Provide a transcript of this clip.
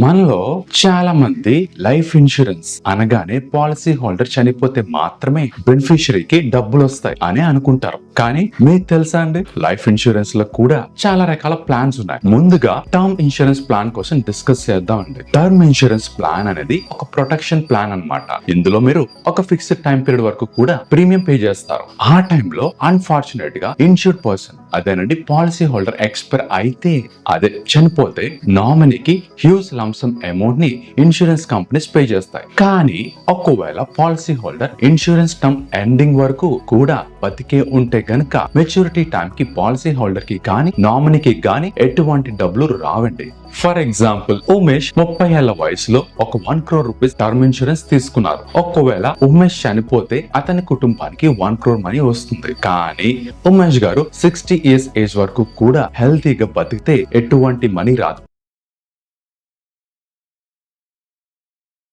మనలో చాలా మంది లైఫ్ ఇన్సూరెన్స్ అనగానే పాలసీ హోల్డర్ చనిపోతే మాత్రమే బెనిఫిషరీకి డబ్బులు వస్తాయి అని అనుకుంటారు. కానీ మీకు తెలుసా అండి? లైఫ్ ఇన్సూరెన్స్లో కూడా చాలా రకాల ప్లాన్స్ ఉన్నాయి. ముందుగా టర్మ్ ఇన్సూరెన్స్ ప్లాన్ కోసం డిస్కస్ చేద్దాం అండి. టర్మ్ ఇన్సూరెన్స్ ప్లాన్ అనేది ఒక ప్రొటెక్షన్ ప్లాన్ అన్నమాట. ఇందులో మీరు ఒక ఫిక్స్డ్ టైం పీరియడ్ వరకు కూడా ప్రీమియం పే చేస్తారు. ఆ టైంలో అన్ఫార్చునేట్గా ఇన్సూర్డ్ పర్సన్ అదేనండి పాలసీ హోల్డర్ ఎక్స్పైర్ అయితే అదే చనిపోతే నామినీకి హ్యూజ్ లంసమ్ అమౌంట్ని ఇన్సూరెన్స్ కంపెనీస్ పే చేస్తాయి. కానీ ఒకవేళ policy holder insurance term ending వరకు కూడా బతికే ఉంటే గనుక మెచ్యూరిటీ టైం కి పాలసీ హోల్డర్కి కానీ నామినీకి కానీ ఎటువంటి డబ్బులు రావండి. ఫర్ ఎగ్జాంపుల్ ఉమేష్ ముప్పై ఏళ్ళ వయసులో ఒక one crore rupees term insurance తీసుకున్నారు. ఒకవేళ ఉమేష్ చనిపోతే అతని కుటుంబానికి వన్ క్రోర్ మనీ వస్తుంది. కానీ ఉమేష్ గారు సిక్స్టీ ఇయర్స్ ఏజ్ వరకు కూడా హెల్తీగా బతికితే ఎటువంటి మనీ రాదు.